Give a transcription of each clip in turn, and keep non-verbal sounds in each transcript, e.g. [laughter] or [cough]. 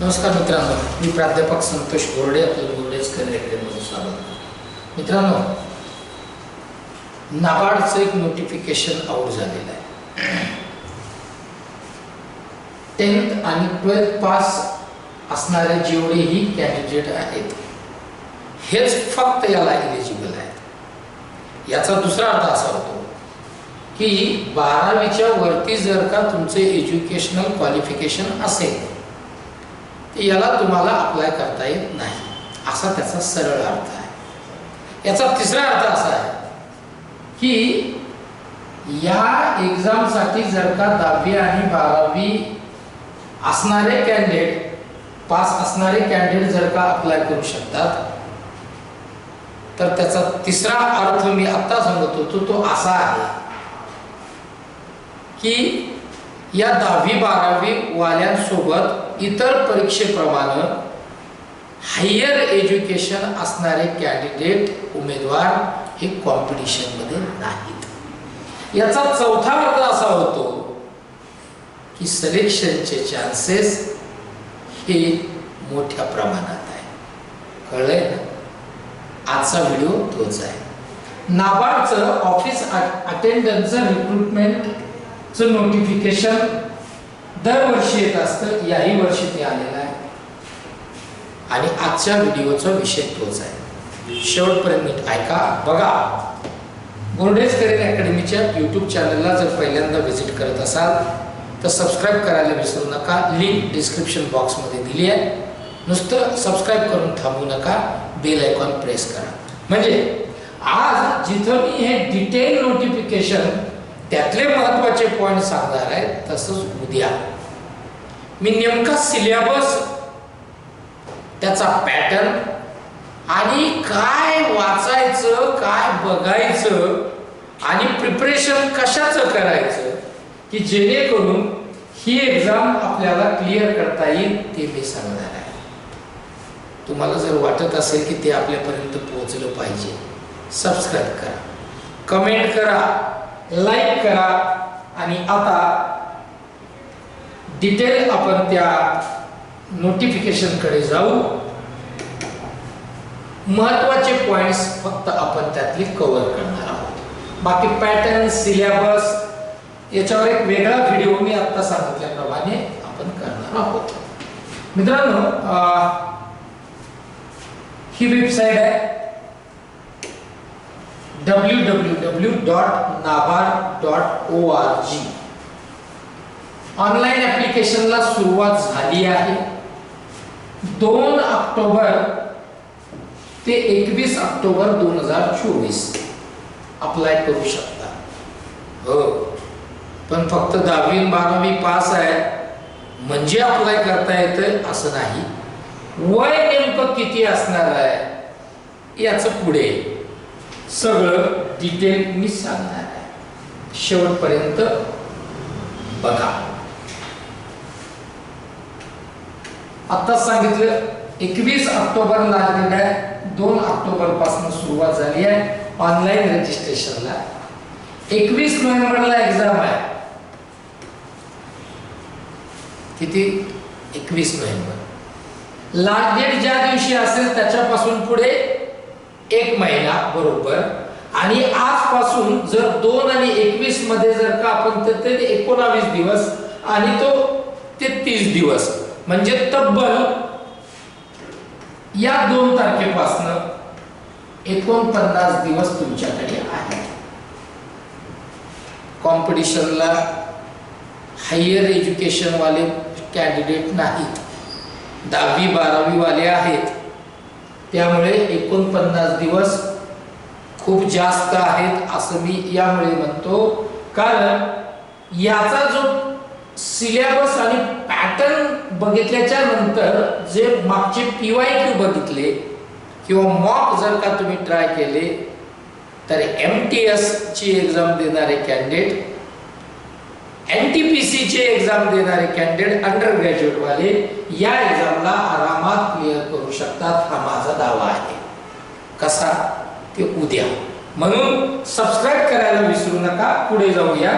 नमस्कार मित्रांनो मी प्राध्यापक संतोष बोर्डे आपलं गोरडेच करिअर स्वागत मित्रांनो नाबार्डचं एक नोटिफिकेशन आउट झालेलं आहे. टेन्थ आणि ट्वेल्थ पास असणारे जेवढेही कॅन्डिडेट आहेत हेच फक्त याला एलिजिबल आहेत. याचा दुसरा अर्थ असा होतो की बारावीच्या वरती जर का तुमचे एज्युकेशनल क्वालिफिकेशन असेल याला तुम्हाला अप्लाय करता येत नाही. असा त्याचा सरळ अर्थ आहे. याचा तिसरा अर्थ असा आहे की या एक्झामसाठी जर का दहावी आणि बारावी असणारे कॅन्डिडेट पास असणारे कॅन्डिडेट जर का अप्लाय करू शकतात तर त्याचा तिसरा अर्थ मी आत्ता सांगत होतो तो असा आहे की या दहावी बारावी वाल्यांसोबत इतर परीक्षेप्रमाणे हायर एज्युकेशन असणारे कॅन्डिडेट उमेदवार हे कॉम्पिटिशनमध्ये नाहीत. याचा चौथा अर्थ असा होतो की सिलेक्शनचे चान्सेस हे मोठ्या प्रमाणात आहे. कळलंय ना? आजचा व्हिडिओ तोच आहे. नाबार्डचं ऑफिस अटेंडन्सचं रिक्रुटमेंटचं नोटिफिकेशन दरवर्षी येत असतं याही वर्षी ते आलेलं आहे. आणि आजच्या व्हिडिओचा विषय तोच आहे. शेवटपर्यंत ऐका बघा. गोल्डेज करिअर अकॅडमीच्या यूट्यूब चॅनलला जर पहिल्यांदा व्हिजिट करत असाल तर सबस्क्राईब करायला विसरू नका. लिंक डिस्क्रिप्शन बॉक्समध्ये दिली आहे. नुसतं सबस्क्राईब करून थांबू नका. बेल आयकॉन प्रेस करा. म्हणजे आज जिथं मी हे डिटेल नोटिफिकेशन त्यातले महत्त्वाचे पॉईंट सांगणार आहे तसंच उद्या. मी नेमका सिलेबस त्याचा पॅटर्न आणि काय वाचायचं काय बघायचं आणि प्रिपरेशन कशाचं करायचं की जेणेकरून ही एक्झाम आपल्याला क्लिअर करता येईल ते मी सांगणार आहे. तुम्हाला जर वाटत असेल की ते आपल्यापर्यंत पोहोचलं पाहिजे सबस्क्राईब करा. कमेंट करा लाईक करा आणि आता डिटेल आपण त्या नोटिफिकेशनकडे जाऊ. महत्त्वाचे पॉइंट्स फक्त आपण त्यातली कव्हर करणार आहोत. बाकी पॅटर्न सिलेबस याच्यावर एक वेगळा व्हिडिओ मी आता सांगितल्याप्रमाणे आपण करणार आहोत. मित्रांनो ही वेबसाईट आहे W W W dot NABARD dot O R G online ऍप्लिकेशनला सुरुवात झाली आहे. दोन ऑक्टोबर ते एकवीस ऑक्टोबर दोन हजार चोवीस. अप्लाय करू शकता. हो. पण फक्त दहावी बारावी पास आहे. म्हणजे अप्लाय करता येतं असं नाही. वय नेमकं किती असणार आहे? याचं पुढे सगळं डिटेल मी सांगणार आहे. शेवटपर्यंत बघा. आता सांगितलं एकवीस ऑक्टोबर लागलेलं आहे. दोन ऑक्टोबरपासून सुरुवात झाली आहे ऑनलाईन रजिस्ट्रेशनला एकवीस नोव्हेंबरला एक्झाम आहे. किती? एकवीस नोव्हेंबर. लास्ट डेट ज्या दिवशी असेल त्याच्यापासून पुढे एक महिना बरोबर. आणि आजपासून जर दोन आणि एकवीसमध्ये जर का आपण तर ते एकोणावीस दिवस आणि तो ते तीस दिवस. म्हणजे तब्बल या दोन तारखेपासनं एकोणपन्नास दिवस तुमच्याकडे आहे कॉम्पिटिशनला हायर एज्युकेशन वाले कॅन्डिडेट नाहीत. दहावी बारावी वाले आहेत. त्यामुळे एकोणपन्नास दिवस खूप जास्त आहेत असं मी यामुळे म्हणतो. कारण याचा जो सिलेबस आणि पॅटर्न बघितल्याच्या नंतर जे मागचे पी वाय क्यू बघितले किंवा मॉक जर का तुम्ही ट्राय केले तर एम टी एसची एक्झाम देणारे कॅन्डिडेट एन टी पी सीचे एक्झाम देणारे कॅन्डिडेट अंडर ग्रॅज्युएटवाले या एक्झामला आरामात क्लिअर करू शकतात हा माझा दावा आहे. कसा? ते उद्या. म्हणून सबस्क्राईब करायला विसरू नका पुढे जाऊया.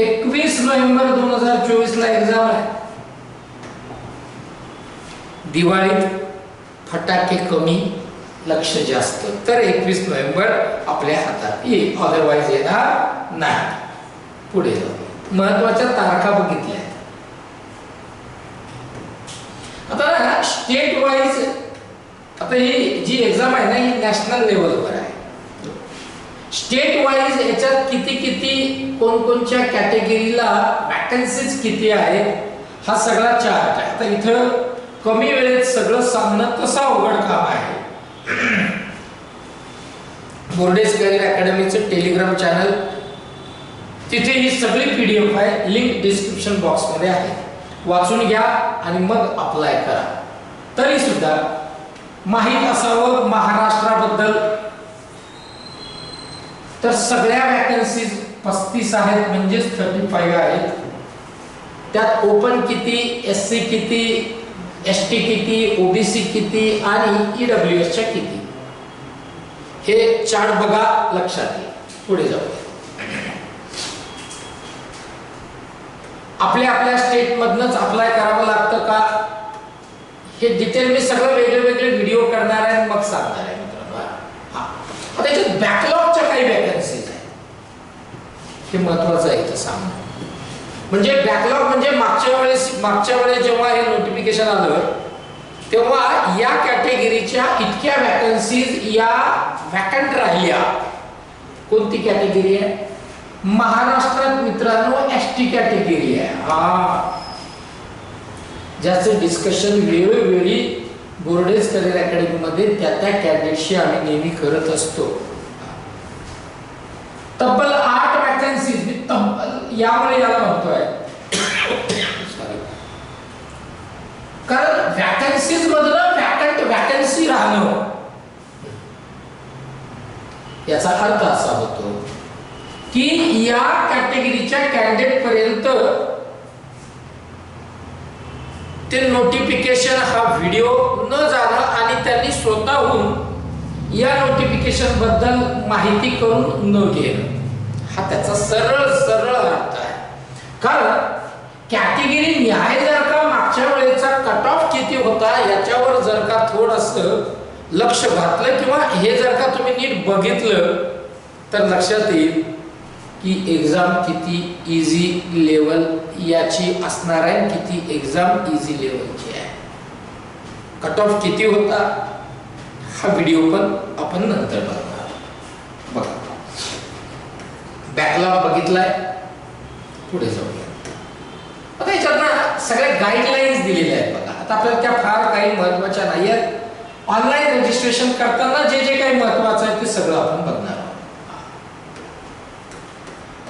एकवीस नोव्हेंबर दोन हजार चोवीस ला एक्झाम आहे दिवाळीत फटाके कमी लक्ष जास्त तर एकवीस नोव्हेंबर आपल्या हातात येईल अदरवाईज येणार नाही पुढे जाऊ महत्त्वाच्या तारखा बघितल्या आता स्टेट वाईज आता ही जी एक्झाम आहे ना ही नॅशनल लेवलवर आहे स्टेट वाईज याच्यात किती किती कोणकोणच्या कॅटेगरीला वॅकन्सीज किती आहेत हा सगळा चार्ट आहे. आता इथं कमी वेळेत सगळं सांगणं कसं अवघड काम आहे? [clears throat] बोर्डेस करिअर अकॅडमीचं टेलिग्राम चॅनल तिथे ही सगळी पीडीएफ आहे लिंक डिस्क्रिप्शन बॉक्समध्ये आहे. वाचून घ्या आणि मग अप्लाय करा. तरी सुद्धा माहीत असावं महाराष्ट्राबद्दल तर सगळ्या वॅकन्सीज पस्तीस आहेत म्हणजेच थर्टी फाईव्ह आहेत. त्यात ओपन किती एस सी किती एस टी किती ओबीसी किती आणि ईडब्ल्यू एसच्या किती? हे चार्ट बघा लक्षात येईल. पुढे जाऊ. आपल्या आपल्या स्टेट मधनच अप्लाय करावं लागतं का? हे डिटेल मी सगळं वेगळे वेगळे व्हिडिओ करणार आहे आणि मग सांगणार आहे. त्याच्यात बॅकलॉगच्या काही वॅकन्सीज आहेत हे महत्वाचं आहे इथं सांगणं. म्हणजे बॅकलॉग म्हणजे मागच्या वेळेस मागच्या वेळेस जेव्हा हे नोटिफिकेशन आलं तेव्हा या कॅटेगरीच्या इतक्या वॅकन्सीज या वॅकंट राहिल्या. कोणती कॅटेगरी आहे? महाराष्ट्रात मित्रांनो एस टी कॅटेगरी आहे. हा. ज्याचं डिस्कशन वेळोवेळी बोर्डेज करिअर अकॅडमीमध्ये त्या त्या कॅडेटशी आम्ही नेहमी करत असतो. तब्बल आठ वॅकन्सीज मी तब्बल यामुळे याला म्हणतोय. कारण वॅकन्सीज मधलं वॅकंट वॅकन्सी राहणं. याचा अर्थ असा होतो की या कॅटेगरीच्या कॅन्डिडेट पर्यंत ते नोटिफिकेशन हा व्हिडिओ न जाणं आणि त्यांनी स्वतःहून या नोटिफिकेशनबद्दल माहिती करून न घेणं. हा त्याचा सरळ सरळ अर्थ आहे. कारण कॅटेगरी न्याय जर का मागच्या वेळेचा कट ऑफ किती होता याच्यावर जर का थोडस लक्ष घातलं किंवा हे जर का तुम्ही नीट बघितलं तर लक्षात येईल की एक्झाम किती इझी लेवल याची असणार आहे किती एक्झाम इझी लेवलची आहे. कट ऑफ किती होता? हा व्हिडिओ पण आपण नंतर बघणार. बघा. बॅकलॉग बघितलाय? पुढे जाऊया. आता याच्यात ना सगळ्या गाईडलाईन्स दिलेल्या आहेत बघा. आता आपल्याला त्या फार काही महत्त्वाच्या नाही आहेत ऑनलाईन रजिस्ट्रेशन करताना जे जे काही महत्वाचं आहे ते सगळं आपण बघणार.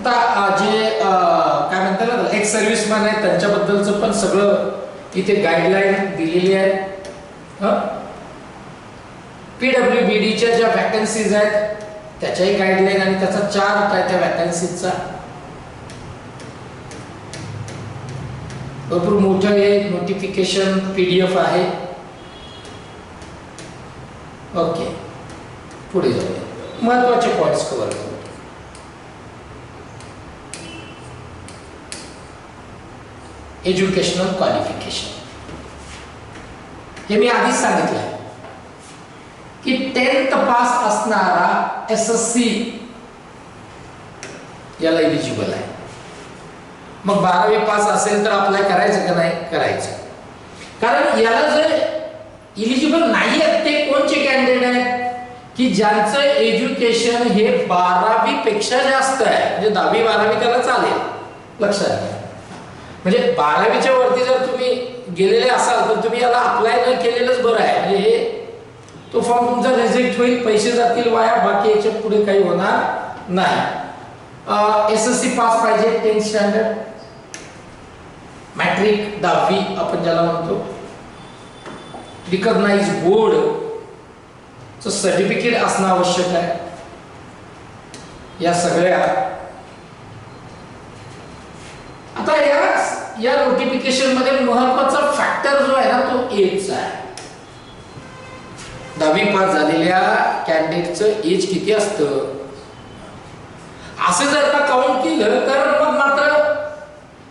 आता जे काय म्हणतात ना एक्स सर्व्हिसमॅन आहेत त्यांच्याबद्दलचं पण सगळं इथे गाईडलाईन दिलेली आहे. पीडब्ल्यू बी डीच्या ज्या वॅकन्सीज आहेत त्याच्याही गाईडलाईन आणि त्याचा चार्ट आहे त्या वॅकन्सीजचा भरपूर मोठं हे नोटिफिकेशन पीडीएफ आहे. ओके पुढे जाऊया. महत्त्वाचे पॉइंट्स कव्हर करू. Educational qualification. हे मी आधीच सांगितलं आहे की टेन्थ पास असणारा एस एस सी याला एलिजिबल आहे. मग बारावी पास असेल तर अप्लाय करायचं का नाही? करायचं. कारण याला जर इलिजिबल नाही आहेत ते कोणचे कॅन्डिडेट आहेत? की ज्यांचं एज्युकेशन हे बारावी पेक्षा जास्त आहे. म्हणजे दहावी बारावी त्याला चालेल. लक्षात घ्या म्हणजे बारावीच्या वरती जर तुम्ही गेलेले असाल तर तुम्ही याला अप्लाय न केलेलंच बरं आहे. म्हणजे हे तो फॉर्म तुमचा रिजेक्ट होईल पैसे जातील वाया बाकी याच्यापुढे काही होणार नाही. एस एस सी पास पाहिजे टेन्थ स्टँडर्ड मॅट्रिक दहावी आपण ज्याला म्हणतो. रिकग्नाइज बोर्ड सर्टिफिकेट असणं आवश्यक आहे. या सगळ्या आता या या नोटिफिकेशनमध्ये महत्त्वाचा फॅक्टर जो आहे ना तो एज आहे. दहावी पास झालेल्या कॅन्डिडेटचं एज किती असतं? असं जर का काउंट केलं तर मग मात्र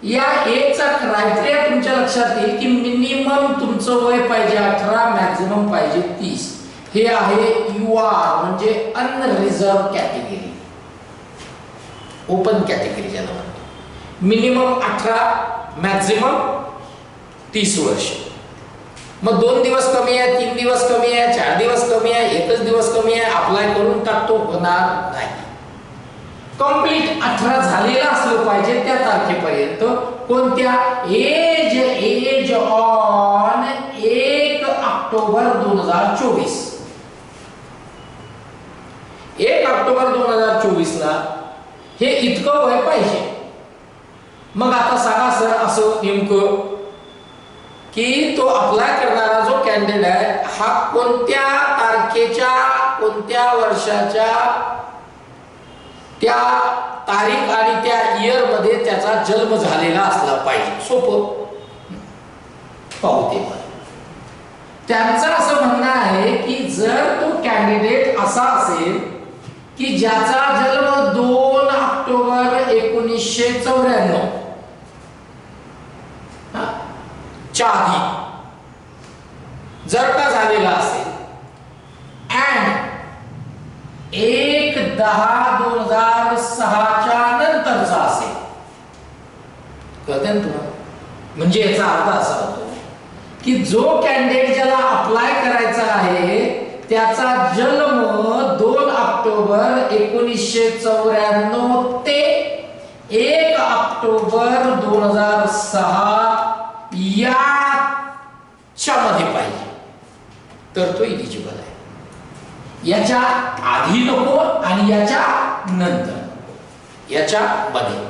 या एजचा क्रायटेरिया तुमच्या लक्षात येईल की मिनिमम तुमचं वय पाहिजे अठरा मॅक्झिमम पाहिजे तीस. हे आहे यू आर म्हणजे अनरिझर्व कॅटेगरी ओपन कॅटेगरी ज्याला मिनिमम अठरा मॅक्झिमम तीस वर्ष. मग दोन दिवस कमी आहे तीन दिवस कमी आहे चार दिवस कमी आहे एकच दिवस कमी आहे अप्लाय करून टाकतो होणार नाही. कंप्लीट अठरा झालेला असलं पाहिजे त्या तारखेपर्यंत. कोणत्या? एज एज ऑन एक ऑक्टोबर दोन हजार चोवीस. एक ऑक्टोबर दोन हजार चोवीस ला हे इतकं वय पाहिजे. मग आता सांगा सर असं नेमकं की तो अप्लाय करणारा जो कॅन्डिडेट आहे हा कोणत्या तारखेच्या कोणत्या वर्षाच्या त्या तारीख आणि त्या इयरमध्ये त्याचा जन्म झालेला असला पाहिजे सोपं पाहू ते त्यांचं असं म्हणणं आहे की जर तो कॅन्डिडेट असा असेल की ज्याचा जन्म दोन ऑक्टोबर एकोणीसशे चौऱ्याण्णव च्या आधी. जर का झालेला असेल. अँड एक दहा दोन हजार सहाच्या नंतरचा असेल. कळते ना तुम्हाला? म्हणजे याचा अर्थ असा होतो की जो कॅन्डिडेट ज्याला अप्लाय करायचा आहे त्याचा जन्म दोन ऑक्टोबर एकोणीसशे चौऱ्याण्णव ते एक ऑक्टोबर दोन हजार सहा याच्यामध्ये पाहिजे. तर तो इलिजिबल आहे. याच्या आधी नको आणि याच्या नंतर नको. याच्या मध्ये.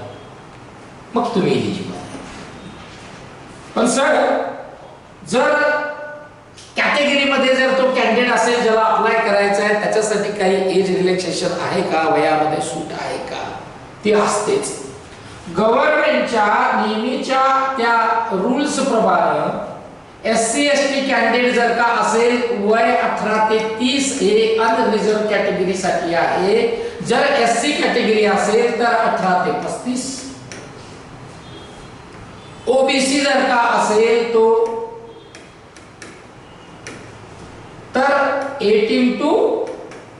मग तुम्ही इलिजिबल आहे. पण सर जर कॅटेगरीमध्ये जर तो कॅन्डिडेट असेल ज्याला अप्लाय करायचा आहे त्याच्यासाठी काही एज रिलॅक्सेशन आहे का? वयामध्ये सूट आहे का? ती असतेच. गव्हर्नमेंटच्या नेहमीच्या त्या रूल्स प्रमाणे S C S T candidate जर का असेल वय अठरा ते तीस हे अनरिझर्व कॅटेगरीसाठी आहे. जर एस सी कॅटेगरी असेल तर अठरा ते पस्तीस. ओबीसी जर का असेल तो तर eighteen to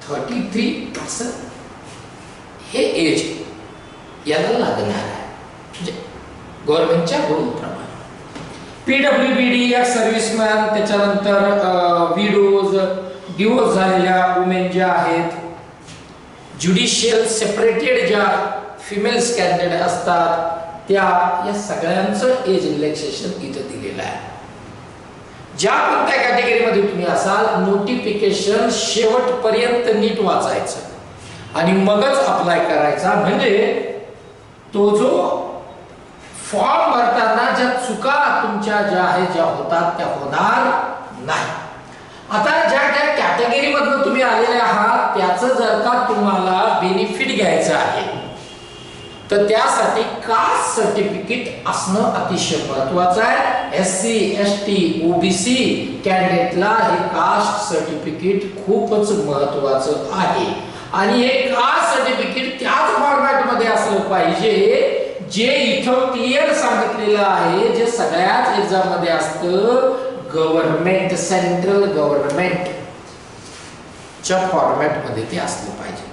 thirty three percent हे एज याला लागणार आहे. म्हणजे गव्हर्नमेंटच्या रूलप्रमाणे पीडब्ल्यू बी डी या सर्व्हिसमॅन त्याच्यानंतर विडोज डिवोर्स झालेल्या वुमेन ज्या आहेत ज्युडिशियल सेपरेटेड ज्या फिमेल्स कॅन्डिडेट असतात त्या या सगळ्यांचं एज रिलॅक्सेशन इथं दिलेलं आहे. ज्या कोणत्या कॅटेगरीमध्ये तुम्ही असाल नोटिफिकेशन शेवटपर्यंत नीट वाचायचं. आणि मगच अप्लाय करायचा. म्हणजे तो जो फॉर्म भरताना ज्या चुका तुमच्या ज्या आहे ज्या होतात त्या होणार नाही. आता ज्या ज्या कॅटेगरीमधून तुम्ही आलेले आहात त्याचं जर का तुम्हाला बेनिफिट घ्यायचं आहे तर त्यासाठी कास्ट सर्टिफिकेट असणं अतिशय महत्वाचं आहे. S C S T OBC कॅन्डिडेटला हे कास्ट सर्टिफिकेट खूपच महत्वाचं आहे. आणि हे कास्ट सर्टिफिकेट त्याच फॉर्मॅटमध्ये असलं पाहिजे जे इथं क्लिअर सांगितलेलं आहे जे सगळ्याच एक्झाममध्ये असतं गव्हर्नमेंट सेंट्रल गव्हर्नमेंट च्या फॉर्मॅटमध्ये ते असलं पाहिजे.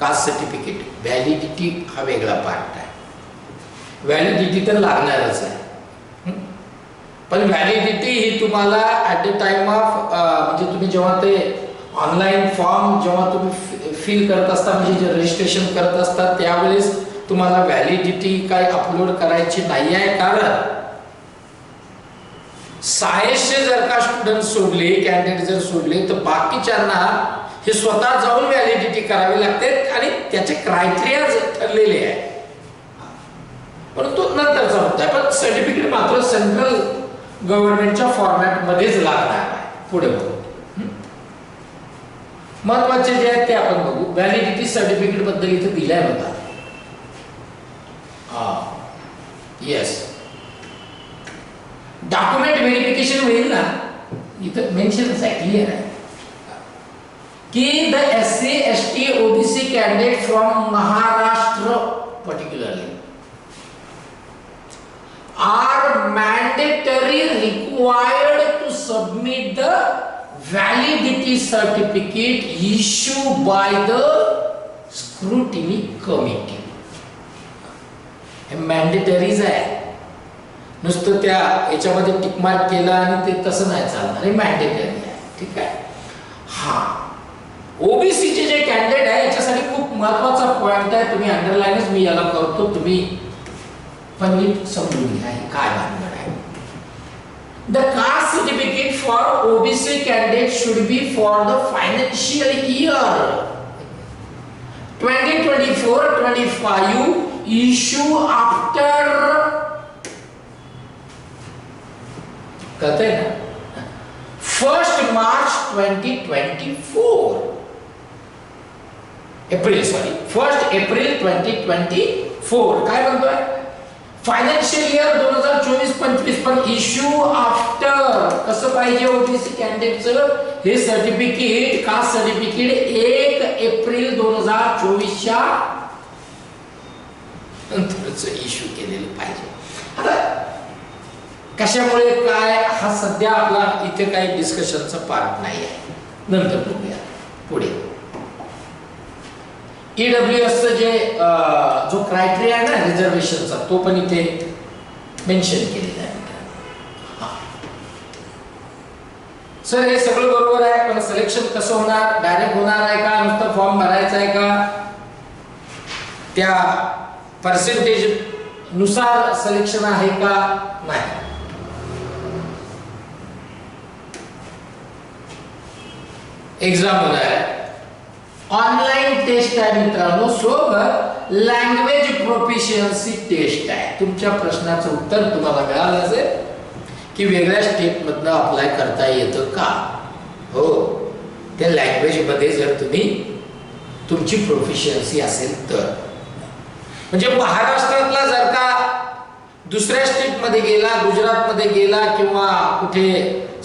कास्ट सर्टिफिकेट व्हॅलिडिटी हा वेगळा पार्ट आहे. व्हॅलिडिटी तर लागणारच आहे. पण व्हॅलिडिटी ही तुम्हाला ॲट द टाइम ऑफ म्हणजे तुम्ही जेव्हा ते ऑनलाईन फॉर्म जेव्हा तुम्ही फिल करत असता म्हणजे जे रजिस्ट्रेशन करत असता त्यावेळेस तुम्हाला व्हॅलिडिटी काय अपलोड करायची नाही आहे? कारण सायन्सचे जर का स्टुडंट सोडले कॅन्डिडेट जर सोडले तर बाकीच्यांना हे स्वतः जाऊन व्हॅलिडिटी करावी लागते आणि त्याचे क्रायटेरिया ठरलेले आहे. परंतु नंतरचा मुद्दा आहे. पण सर्टिफिकेट मात्र सेंट्रल गव्हर्नमेंटच्या फॉर्मॅट मध्येच लागणार आहे. पुढे महत्त्वाचे जे आहेत ते आपण बघू. व्हॅलिडिटी सर्टिफिकेटबद्दल इथे दिलंय होता हा येस डॉक्युमेंट व्हेरिफिकेशन होईल ना इथं मेन्शन असा क्लिअर आहे की the S C S T OBC candidate from Maharashtra particularly are mandatory required to submit the validity certificate issue by the scrutiny committee हे मॅन्डेटरीज आहे. नुसतं त्या याच्यामध्ये टिकमार्क केला आणि ते तसं नाही चालणार. हे मॅन्डेटरी आहे. ठीक आहे? हा. ओबीसीचे जे कॅन्डिडेट आहे याच्यासाठी खूप महत्त्वाचा पॉइंट आहे. तुम्ही अंडरलाईनच मी याला करतो. तुम्ही पण मी समजून घ्या. काय भानगड आहे? The caste certificate for OBC candidate should be for the financial year 2024-25 issue after कहते हैं ना? First March 2024 April sorry first April 2024 काय म्हणतोय? फायनान्शियल इयर दोन हजार चोवीस पंचवीस पण इश्यू आफ्टर कसं पाहिजे ओबीसी कॅन्डिडेटचं हे सर्टिफिकेट कास्ट सर्टिफिकेट एक एप्रिल दोन हजार चोवीसच्या थोडंसं इश्यू केलेलं पाहिजे. आता कशामुळे काय हा सध्या आपला इथे काही डिस्कशनचा पार्ट नाही आहे नंतर बघूया. पुढे. ईडब्ल्यू एस जे जो क्रायटेरिया आहे ना रिझर्वेशनचा तो पण इथे मेन्शन केलेला आहे. सर हे सगळं बरोबर आहे पण सिलेक्शन कसं होणार? डायरेक्ट होणार आहे का? नुसतं फॉर्म भरायचा आहे का? त्या पर्सेंटेजनुसार सिलेक्शन आहे का नाही? एक्झाम आहे. ऑनलाईन टेस्ट आहे मित्रांनो. सोबत लँग्वेज प्रोफिशियन्सी टेस्ट आहे. तुमच्या प्रश्नाचं उत्तर तुम्हाला मिळालं असेल की वेगळ्या स्टेटमधनं अप्लाय करता येतं का? हो. त्या लँग्वेजमध्ये जर तुम्ही तुमची प्रोफिशियन्सी असेल तर. म्हणजे महाराष्ट्रातला जर का दुसऱ्या स्टेटमध्ये गेला गुजरातमध्ये गेला किंवा कुठे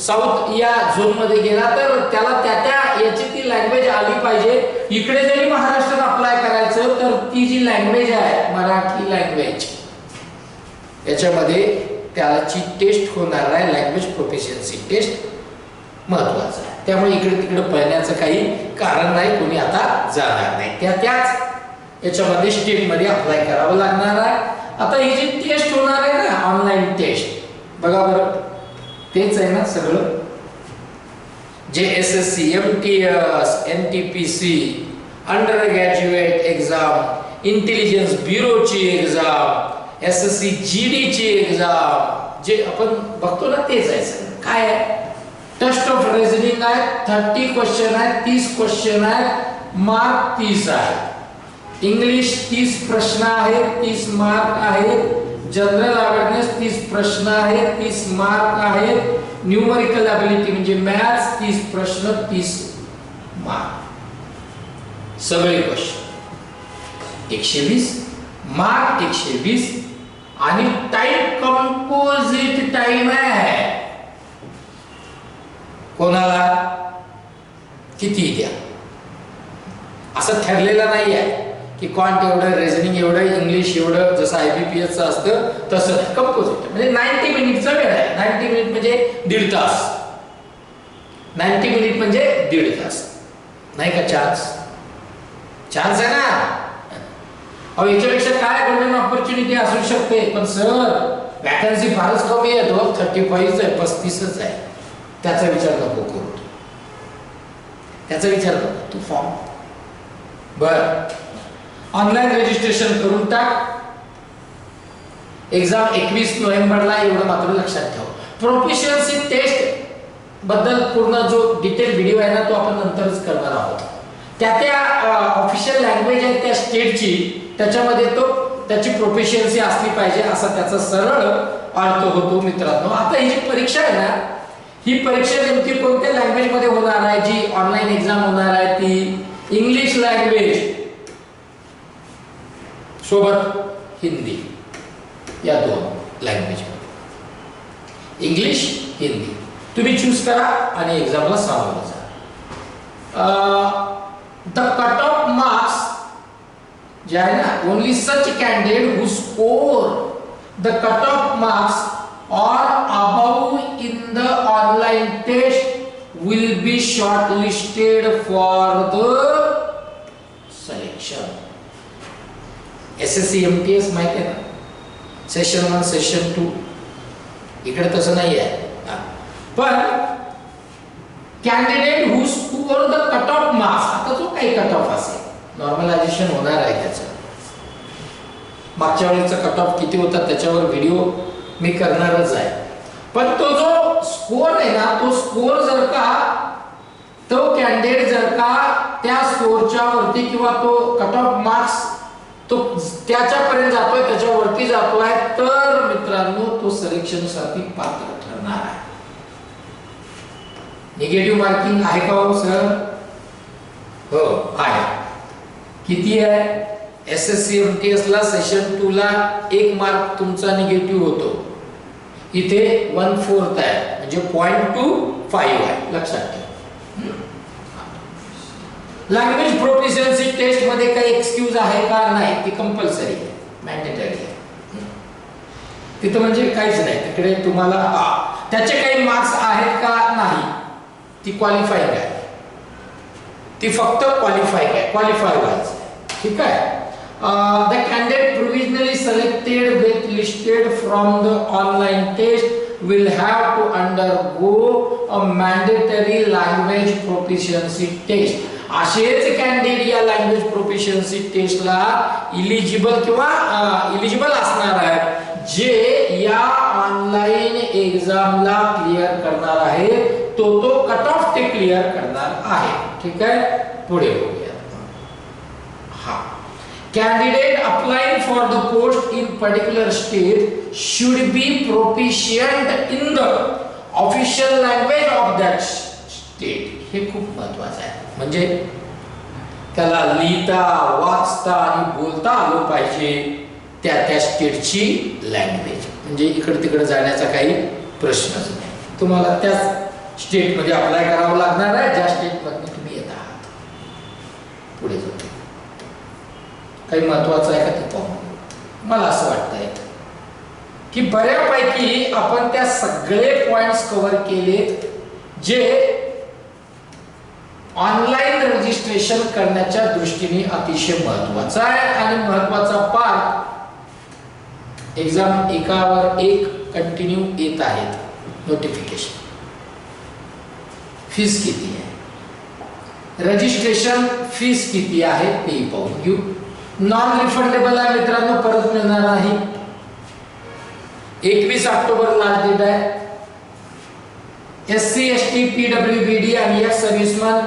साऊथ या झोनमध्ये गेला तर त्याला त्या त्या याची ती लँग्वेज आली पाहिजे. इकडे जरी महाराष्ट्रात अप्लाय करायचं तर ती जी लँग्वेज आहे मराठी लँग्वेज याच्यामध्ये त्याची टेस्ट होणार आहे. लँग्वेज प्रोफिशियन्सी टेस्ट महत्वाचं आहे. त्यामुळे इकडे तिकडे पळण्याचं काही कारण नाही कोणी आता जाणार नाही. त्या त्याच याच्यामध्ये स्टेटमध्ये अप्लाय करावं लागणार आहे. आता ही जी टेस्ट होणार आहे ना ऑनलाईन टेस्ट बघा बरं. तेच आहे ना सगळं. जे S S C M T S N T P C under graduate exam intelligence ब्युरोची exam S S C G डीची exam जे आपण बघतो ना तेच आहे सगळं. काय आहे? टेस्ट ऑफ रिझनिंग आहे थर्टी क्वेश्चन आहे तीस क्वेश्चन आहे मार्क तीस आहे. इंग्लिश तीस प्रश्न आहेत तीस मार्क आहेत. जनरल अवेअरनेस तीस प्रश्न आहेत तीस मार्क आहेत. न्यूमरिकल अबिलिटी म्हणजे मॅथ्स तीस प्रश्न तीस मार्क. सगळे क्वेश्चन एकशे वीस मार्क एकशे वीस आणि टाइम कंपोजिट टाइम आहे. कोणाला? किती द्या. असं ठरलेलं नाही आहे की क्वांट एवढं रिझनिंग एवढं इंग्लिश एवढं जसं आय बी पी एसचं असतं तसं कंपोजिट म्हणजे नाईन्टी मिनिटचा वेळ आहे. नाईन्टी मिनिट म्हणजे दीड तास. नाईन्टी मिनिट म्हणजे दीड तास. नाही का चान्स चान्स आहे ना? अहो याच्यापेक्षा काय गोल्डन ऑपॉर्च्युनिटी असू शकते? पण सर वॅकन्सी फारच कमी आहे. दोन थर्टी फाईव्ह आहे पस्तीसच आहे. त्याचा विचार नको करू. त्याचा विचार नको. तू फॉर्म बर. ऑनलाईन रजिस्ट्रेशन करून टाक. एक्झाम एकवीस नोव्हेंबरला एवढं मात्र लक्षात ठेव. प्रोफिशियन्सी टेस्टबद्दल पूर्ण जो डिटेल व्हिडिओ आहे ना तो आपण नंतरच करणार आहोत. त्या त्या ऑफिशियल लँग्वेज आहे त्या स्टेटची त्याच्यामध्ये तो त्याची प्रोफिशियन्सी असली पाहिजे असा त्याचा सरळ अर्थ होतो मित्रांनो. आता ही जी परीक्षा आहे ना ही परीक्षा नेमकी कोणत्या लँग्वेजमध्ये होणार आहे? जी ऑनलाईन एक्झाम होणार आहे ती इंग्लिश लँग्वेज सोबत हिंदी या दोन लँग्वेज इंग्लिश हिंदी तुम्ही चूज करा आणि एक्झामला सामोरं जा द कट ऑफ मार्क्स जे आहे ना only such candidate who score the cut off marks or above in the online test will be shortlisted for the selection. S S C M T S माहिती आहे ना session one session to इकडे तसं नाही आहे पण candidate who score the cut off marks आता जो काही कट ऑफ असेल नॉर्मलायझेशन होणार आहे त्याचं. मागच्या वेळेचा कट ऑफ किती होता त्याच्यावर व्हिडिओ मी करणारच आहे. पण तो जो स्कोर आहे ना तो स्कोर जर का तो कॅन्डिडेट जर का त्या स्कोरच्या वरती किंवा तो कट ऑफ मार्क्स तो त्याच्यापर्यंत जातोय त्याच्यावरती जातोय तर मित्रांनो तो सिलेक्शनसाठी पात्र ठरणार आहे. निगेटिव्ह मार्किंग आहे का हो सर हो आहे. किती आहे? S S C M T S ला सेशन टू ला एक मार्क तुमचा निगेटिव्ह होतो. इथे वन फोर्थ आहे म्हणजे पॉईंट टू फाईव्ह आहे. लक्षात ठेवा. लँग्वेज प्रोफिशियन्सी टेस्टमध्ये काही एक्सक्यूज आहे का नाही ती कंपल्सरी आहे मॅन्डेटरी आहे तिथं म्हणजे काहीच नाही. तिकडे तुम्हाला त्याचे काही मार्क्स आहेत का नाही ती क्वालिफाईंग आहे ती फक्त क्वालिफाईंग आहे क्वालिफाय व्हायचं ठीक आहे? The candidate provisionally selected with listed from the online test will have to undergo a mandatory language proficiency test असेच कॅन्डिडेट या लँग्वेज प्रोफिशियन्सी टेस्टला इलिजिबल किंवा इलिजिबल असणार आहेत जे या ऑनलाईन एक्झामला क्लिअर करणार आहे तो तो कट ऑफ ते क्लिअर करणार आहे. ठीक आहे? पुढे बघूया. हा. Candidate applying for the post in particular state should be proficient in the official language of that state हे खूप महत्वाचं आहे. म्हणजे त्याला लिहिता वाचता आणि बोलता आलं पाहिजे त्या त्या स्टेटची लँग्वेज म्हणजे इकडे तिकडे जाण्याचा काही प्रश्नच नाही. तुम्हाला त्याच स्टेटमध्ये अप्लाय करावं लागणार आहे ज्या स्टेटमधून तुम्ही येत आहात. पुढे जाऊ काही महत्वाचं आहे का ते पाहून मला असं वाटतंय की बऱ्यापैकी आपण त्या सगळे पॉइंट्स कव्हर केलेत जे ऑनलाईन रजिस्ट्रेशन करण्याच्या दृष्टीने अतिशय महत्त्वाचा आहे. आणि महत्त्वाचा पार्ट एक्झाम एकावर एक कंटिन्यू येत आहेत. नोटिफिकेशन फीस किती आहे? रजिस्ट्रेशन फीस किती आहे? ते पाहून घेऊ. नॉन रिफंडेबल आहे मित्रांनो परत मिळणार नाही. एकवीस ऑक्टोबर लास्ट डेट आहे. S C S T P W B D आणि एक्स सर्व्हिसमन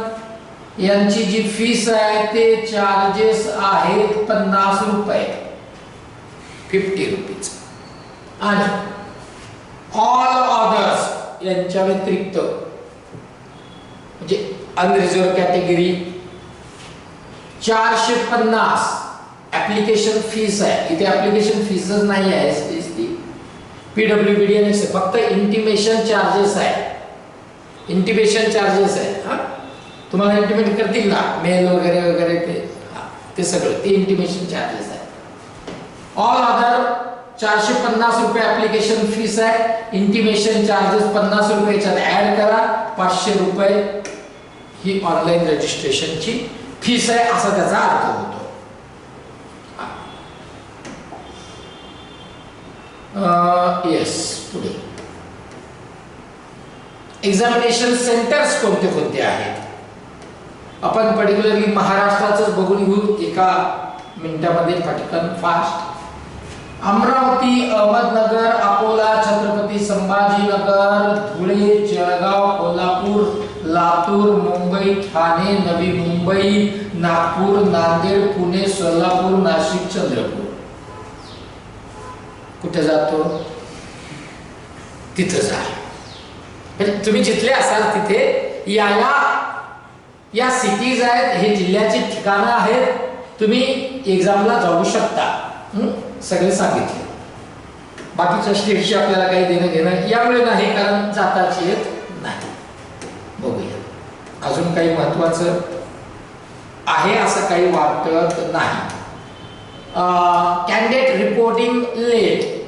यांची जी फ़ीस आहे, ते चार्जेस आहेत पन्नास रुपये. फिफ्टी रुपीज़ आणि ऑल ऑदर्स यांच्या व्यतिरिक्त, म्हणजे अनरिझर्व कॅटेगरी चारशे पन्नास ऍप्लिकेशन फ़ीस आहे. इथे ऍप्लिकेशन फीसच नाही आहे S T P B D आणि फक्त इंटिमेशन चार्जेस आहे. इंटिमेशन चार्जेस आहे. हा? तुम्हाला इंटिमेट करतील ना? मेल वगैरे वगैरे ते. ते सगळं. ते इंटिमेशन चार्जेस आहे ऑल अदर चारशे पन्नास रुपये ऍप्लिकेशन फीस आहे. इंटिमेशन चार्जेस पन्नास रुपये याच्यात ऍड करा. पाचशे रुपये ही ऑनलाईन रजिस्ट्रेशनची फीस आहे. असा त्याचा अर्थ होतो. येस पुढे. एक्झामिनेशन सेंटर्स कोणते कोणते आहेत? आपण पर्टिक्युलरली महाराष्ट्राचंच बघून घेऊ एका मिनिटामध्ये पटकन फास्ट अमरावती अहमदनगर अकोला छत्रपती संभाजीनगर धुळे जळगाव कोल्हापूर लातूर मुंबई ठाणे नवी मुंबई नागपूर नांदेड पुणे सोलापूर नाशिक चंद्रपूर. कुठे जातो? तिथं जा. म्हणजे तुम्ही जिथले असाल तिथे याला या या सिटीज आहेत हे जिल्ह्याची ठिकाणं आहेत तुम्ही एक्झामला जाऊ शकता. सगळे सांगितले. बाकीच्या स्टेटशी आपल्याला काही देणं घेणं यामुळे नाही कारण जाताच येत नाही. बघूया. अजून काही महत्वाचं आहे असं काही वाटत नाही. कॅन्डिडेट रिपोर्टिंग लेट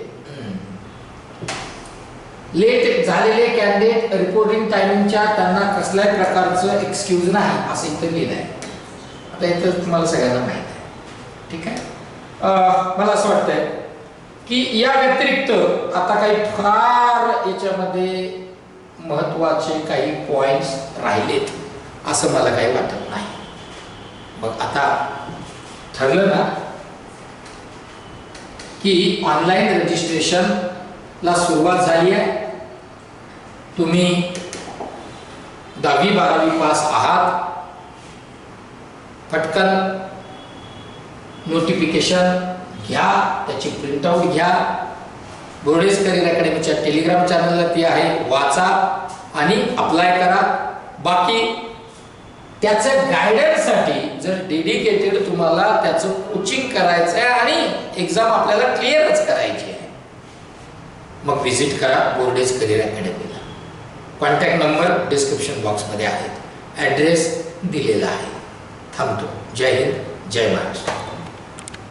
लेट झालेले कॅन्डिडेट रिपोर्टिंग टायमिंगच्या त्यांना कसल्याही प्रकारचं एक्सक्यूज नाही असं इथं लिहिलं आहे आता इथं तुम्हाला सगळ्यांना माहीत आहे. ठीक आहे? मला असं वाटतंय की या व्यतिरिक्त आता काही फार याच्यामध्ये महत्त्वाचे काही पॉइंट्स राहिलेत असं मला काही वाटत नाही. मग आता ठरलं ना की ऑनलाईन रजिस्ट्रेशनला सुरुवात झाली आहे. तुम्ही दहावी बारावी पास आहात. पटकन नोटिफिकेशन घ्या त्याची प्रिंटआउट घ्या. बोर्डेज करिअर अकॅडमीच्या टेलिग्राम चॅनलला ती आहे. वाचा आणि अप्लाय करा. बाकी त्याचं गायडन्ससाठी जर डेडिकेटेड तुम्हाला त्याचं कोचिंग करायचं आहे आणि एक्झाम आपल्याला क्लिअरच करायची आहे. मग व्हिजिट करा Bordes career academy contact number description बॉक्समध्ये आहेत ॲड्रेस दिलेला आहे. थांबतो. जय हिंद जय महाराष्ट्र.